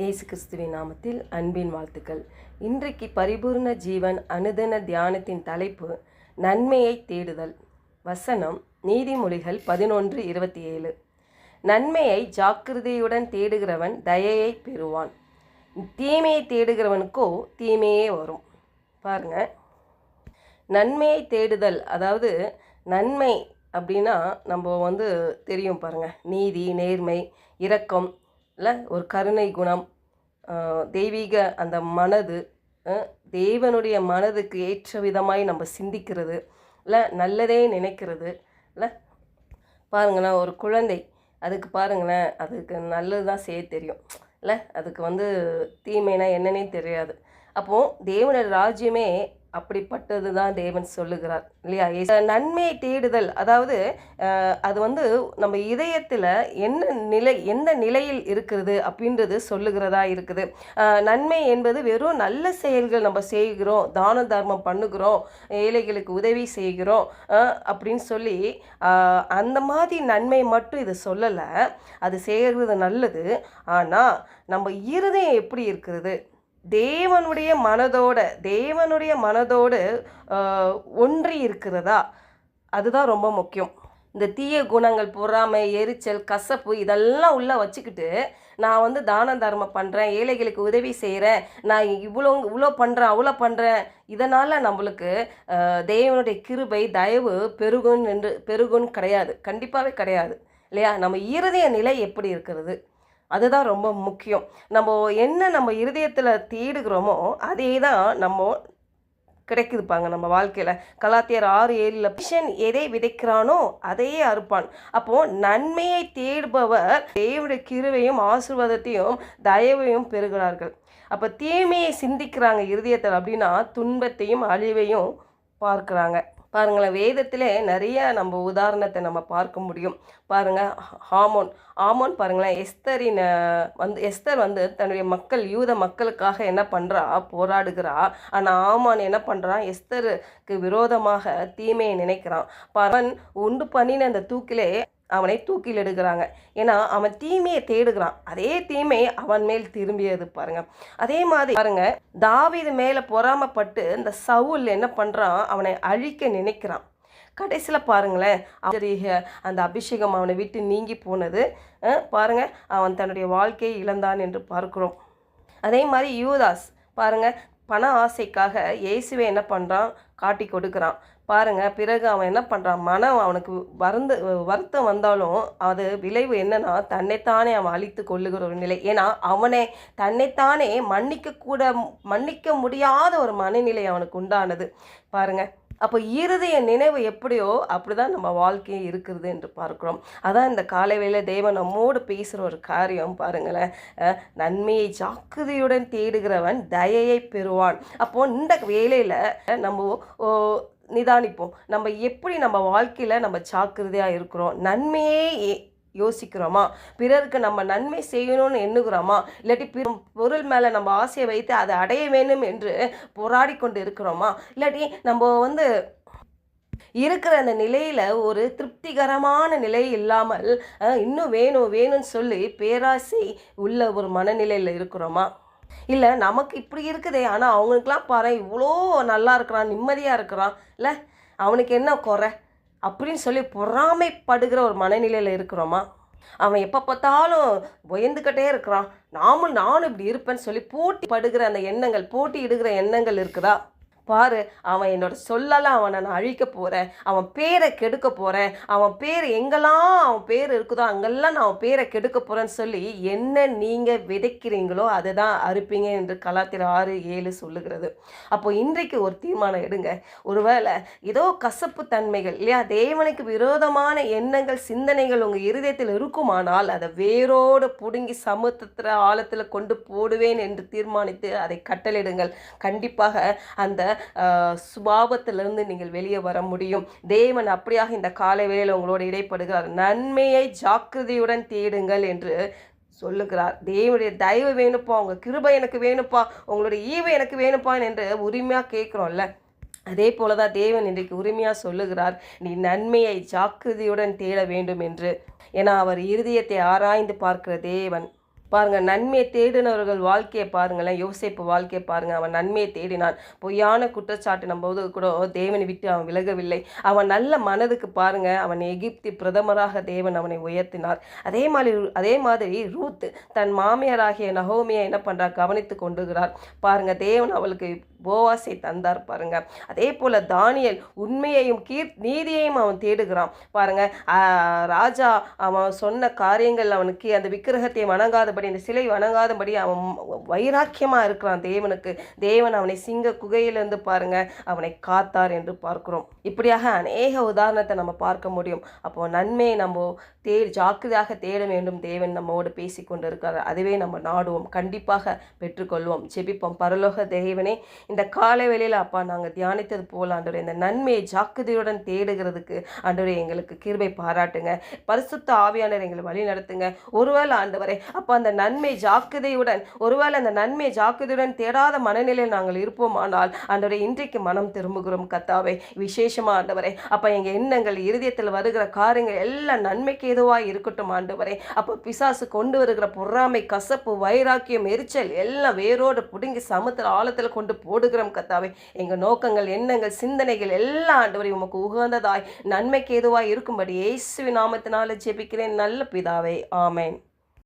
இயேசு கிறிஸ்துவின் நாமத்தில் அன்பின் வாழ்த்துக்கள். இன்றைக்கு பரிபூர்ண ஜீவன் அனுதின தியானத்தின் தலைப்பு நன்மையை தேடுதல். வசனம் நீதிமொழிகள் பதினொன்று இருபத்தி ஏழு. நன்மையை ஜாக்கிரதையுடன் தேடுகிறவன் தயையை பெறுவான். தீமையை தேடுகிறவனுக்கோ தீமையே வரும். பாருங்க. நன்மையை தேடுதல் அதாவது நன்மை அப்படின்னா நம்ம வந்து தெரியும் பாருங்கள் நீதி நேர்மை இரக்கம் இல்லை ஒரு கருணை குணம் தெய்வீக அந்த மனது தேவனுடைய மனதுக்கு ஏற்ற விதமாய் நம்ம சிந்திக்கிறது இல்லை நல்லதே நினைக்கிறது இல்லை பாருங்களேன் ஒரு குழந்தை அதுக்கு பாருங்களேன் அதுக்கு நல்லது தான் செய்ய தெரியும் இல்லை அதுக்கு வந்து தீமைனா என்னன்னே தெரியாது. அப்போது தேவனோட ராஜ்யமே அப்படிப்பட்டது தான் தேவன் சொல்லுகிறார் இல்லையா? நன்மை நன்மையை தேடுதல் அதாவது அது வந்து நம்ம இதயத்தில் என்ன நிலை எந்த நிலையில் இருக்கிறது அப்படின்றது சொல்லுகிறதா இருக்குது. நன்மை என்பது வெறும் நல்ல செயல்கள் நம்ம செய்கிறோம் தான தர்மம் பண்ணுகிறோம் ஏழைகளுக்கு உதவி செய்கிறோம் அப்படின்னு சொல்லி அந்த மாதிரி நன்மை மட்டும் இதை சொல்லலை. அது செய்கிறது நல்லது. ஆனால் நம்ம இருதயம் எப்படி இருக்கிறது? தேவனுடைய மனதோட தேவனுடைய மனதோடு ஒன்றி இருக்கிறதா? அதுதான் ரொம்ப முக்கியம். இந்த தீய குணங்கள் பொறாமை எரிச்சல் கசப்பு இதெல்லாம் உள்ளே வச்சுக்கிட்டு நான் வந்து தான தர்மம் பண்ணுறேன் ஏழைகளுக்கு உதவி செய்கிறேன் நான் இவ்வளோ இவ்வளோ பண்ணுறேன் அவ்வளோ பண்ணுறேன் இதனால் நம்மளுக்கு தேவனுடைய கிருபை தயவு பெருகும் என்று பெருகுன்னு கிடையாது. கண்டிப்பாகவே கிடையாது. இல்லையா? நம்ம இருதய நிலை எப்படி இருக்கிறது? அதுதான் ரொம்ப முக்கியம். நம்ம என்ன நம்ம இருதயத்தில் தேடுகிறோமோ அதே தான் நம்ம கிடைக்குதுப்பாங்க நம்ம வாழ்க்கையில். கலாத்தியர் ஆறு ஏழில் பிஷன் எதை விதைக்கிறானோ அதையே அறுப்பான். அப்போது நன்மையை தேடுபவர் தேவனுடைய கிருவையும் ஆசீர்வாதத்தையும் தயவையும் பெறுகிறார்கள். அப்போ தீமையை சிந்திக்கிறாங்க இருதயத்தில் அப்படின்னா துன்பத்தையும் அழிவையும் பார்க்குறாங்க. பாருங்களேன் வேதத்திலே நிறைய நம்ம உதாரணத்தை நம்ம பார்க்க முடியும். பாருங்கள் ஹாமோன். ஆமோன் பாருங்களேன் எஸ்தரின் வந்து எஸ்தர் வந்து தன்னுடைய மக்கள் யூத மக்களுக்காக என்ன பண்ணுறா போராடுகிறா. ஆனால் ஆமான் என்ன பண்ணுறான் எஸ்தருக்கு விரோதமாக தீமையை நினைக்கிறான். பரன் உண்டு பண்ணின அந்த தூக்கிலே அவனை தூக்கிலிடுகிறாங்க. ஏன்னா அவன் தீமையை தேடுகிறான். அதே தீமை அவன் மேல் திரும்பியது பாருங்க. அதே மாதிரி பாருங்க தாவிது மேலே பொறாமப்பட்டு இந்த சவுல் என்ன பண்ணுறான் அவனை அழிக்க நினைக்கிறான். கடைசியில் பாருங்களேன் ஆச்சரிய அந்த அபிஷேகம் அவனை விட்டு நீங்கி போனது பாருங்கள் அவன் தன்னுடைய வாழ்க்கையை இழந்தான் என்று பார்க்குறோம். அதே மாதிரி யூதாஸ் பாருங்கள் பண ஆசைக்காக இயேசுவை என்ன பண்ணுறான் காட்டி கொடுக்குறான். பாருங்க பிறகு அவன் என்ன பண்ணுறான் மனம் அவனுக்கு வருந்த வருத்தம் வந்தாலும் அது விளைவு என்னன்னா தன்னைத்தானே அவன் அழித்து கொள்ளுகிற ஒரு நிலை. ஏன்னா அவனை தன்னைத்தானே மன்னிக்க கூட மன்னிக்க முடியாத ஒரு மனநிலை அவனுக்கு உண்டானது. பாருங்கள் அப்போ இருதய நினைவு எப்படியோ அப்படிதான் நம்ம வாழ்க்கையும் இருக்கிறது என்று பார்க்குறோம். அதான் இந்த காலை வேளை தேவன் நம்மோடு பேசுகிற ஒரு காரியம் பாருங்களேன். நன்மையை ஜாக்கிரதையுடன் தேடுகிறவன் தயையை பெறுவான். அப்போ இந்த வேலையில் நம்ம ஓ, நிதானிப்போம். நம்ம எப்படி நம்ம வாழ்க்கையில் நம்ம ஜாக்கிரதையாக இருக்கிறோம்? நன்மையே யோசிக்கிறோமா? பிறருக்கு நம்ம நன்மை செய்யணும்னு எண்ணுகிறோமா? இல்லாட்டி பிற பொருள் மேலே நம்ம ஆசையை வைத்து அதை அடைய வேணும் என்று போராடி கொண்டு இருக்கிறோமா இல்லாட்டி நம்ம வந்து இருக்கிற அந்த நிலையில் ஒரு திருப்திகரமான நிலை இல்லாமல் இன்னும் வேணும் வேணும்னு சொல்லி பேராசை உள்ள ஒரு மனநிலையில் இருக்கிறோமா? இல்லை நமக்கு இப்படி இருக்குதே ஆனால் அவங்களுக்குலாம் பாரு இவ்வளோ நல்லா இருக்கிறான் நிம்மதியாக இருக்கிறான் இல்லை? அவனுக்கு என்ன குறை? அப்படின்னு சொல்லி பொறாமைப்படுகிற ஒரு மனநிலையில் இருக்கிறோமா? அவன் எப்போ பார்த்தாலும் உயர்ந்துக்கிட்டே இருக்கிறான். நாமும் நானும் இப்படி இருப்பேன்னு சொல்லி போட்டி படுகிற அந்த எண்ணங்கள் போட்டி இடுகிற எண்ணங்கள் இருக்குதா? பாரு அவன் என்னோட சொல்லலாம் அவனை நான் அழிக்க போகிறேன் அவன் பேரை கெடுக்க போகிறேன் அவன் பேர் எங்கெல்லாம் அவன் பேர் இருக்குதோ அங்கெல்லாம் நான் அவன் பேரை கெடுக்க போகிறேன்னு சொல்லி என்ன நீங்கள் விதைக்கிறீங்களோ அதை தான் அறுப்பீங்க என்று கலாத்திர ஆறு ஏழு சொல்லுகிறது. அப்போ இன்றைக்கு ஒரு தீர்மானம் எடுங்க. ஒருவேளை ஏதோ கசப்பு தன்மைகள் இல்லையா? தேவனுக்கு விரோதமான எண்ணங்கள் சிந்தனைகள் உங்கள் இருதயத்தில் இருக்குமானால் அதை வேரோடு பிடுங்கி சமுத்திர ஆழத்தில் கொண்டு போடுவேன் என்று தீர்மானித்து அதை கட்டளிடுங்கள் கண்டிப்பாக அந்த சுபாவத்திலிருந்து நீங்கள் வெளியே வர முடியும். தேவன் அப்படியாக இந்த காலை வேளையில் உங்களோடு இடைப்படுகிறார். நன்மையை ஜாக்கிரதையுடன் தேடுங்கள் என்று சொல்லுகிறார். தேவனுடைய தயவு வேணுப்பா உங்கள் கிருபை எனக்கு வேணுப்பா உங்களுடைய ஈவு எனக்கு வேணுப்பா என்று உரிமையாக கேட்குறோம்ல. அதே போல தான் தேவன் இன்றைக்கு உரிமையாக சொல்லுகிறார். நீ நன்மையை ஜாக்கிரதையுடன் தேட வேண்டும் என்று. ஏன்னா அவர் இருதயத்தை ஆராய்ந்து பார்க்கிற தேவன் பாருங்கள் நன்மையை தேடினவர்கள் வாழ்க்கையை பாருங்களேன். யோசேப்பு வாழ்க்கையை பாருங்கள் அவன் நன்மையை தேடினான். பொய்யான குற்றச்சாட்டு போது கூட தேவனை விட்டு அவன் விலகவில்லை. அவன் நல்ல மனதுக்கு பாருங்கள் அவன் எகிப்தி பிரதமராக தேவன் அவனை உயர்த்தினார். அதே மாதிரி அதே மாதிரி ரூத் தன் மாமியாராகிய நகோமியை என்ன பண்ணுறா கவனித்து கொண்டுகிறார் பாருங்கள் தேவன் அவளுக்கு போவாசை தந்தார் பாருங்க. அதே போல தானியல் உண்மையையும் கீர் நீதியையும் அவன் தேடுகிறான். பாருங்க ராஜா அவன் சொன்ன காரியங்கள் அவனுக்கு அந்த விக்கிரகத்தை வணங்காதபடி அந்த சிலை வணங்காதபடி அவன் வைராக்கியமாக இருக்கிறான் தேவனுக்கு. தேவன் அவனை சிங்க குகையிலிருந்து பாருங்க அவனை காத்தார் என்று பார்க்கிறோம். இப்படியாக அநேக உதாரணத்தை நம்ம பார்க்க முடியும். அப்போ நன்மையை நம்ம தே ஜாக்கிரதையாக தேட வேண்டும் தேவன் நம்மோடு பேசி கொண்டு அதுவே நம்ம நாடுவோம். கண்டிப்பாக பெற்றுக்கொள்வோம். ஜெபிப்போம். பரலோக தேவனே இந்த காலை வேளையில் அப்பா நாங்கள் தியானித்தது போல் ஆண்டவரே இந்த நன்மையை ஜாக்கிரதையுடன் தேடுகிறதுக்கு ஆண்டவரே எங்களுக்கு கிருபை பாராட்டுங்க. பரிசுத்த ஆவியானவர் எங்களை வழி நடத்துங்க. ஒருவேளை ஆண்டவரே அப்போ அந்த நன்மை ஜாக்கிரதையுடன் ஒருவேளை அந்த நன்மை ஜாக்கிரதையுடன் தேடாத மனநிலையில் நாங்கள் இருப்போமானால் ஆண்டவரே இன்றைக்கு மனம் திரும்புகிறோம் கத்தாவை. விசேஷமாக ஆண்டவரே அப்போ எங்கள் எண்ணங்கள் இருதயத்தில் வருகிற காரியங்கள் எல்லாம் நன்மைக்கு எதுவாக இருக்கட்டும் ஆண்டவரே. அப்போ பிசாசு கொண்டு வருகிற பொறாமை கசப்பு வைராக்கியம் எரிச்சல் எல்லாம் வேரோடு பிடுங்கி சமுத்திர ஆழத்தில் கொண்டு ஓடுகிறோம் கத்தாவே. எங்கள் நோக்கங்கள் எண்ணங்கள் சிந்தனைகள் எல்லா ஆண்டவரையும் உமக்கு உகந்ததாய் நன்மைக்கு எதுவாய் இருக்கும்படி இயேசுவின் நாமத்தினால ஜெபிக்கிறேன். நல்ல பிதாவே. ஆமேன்.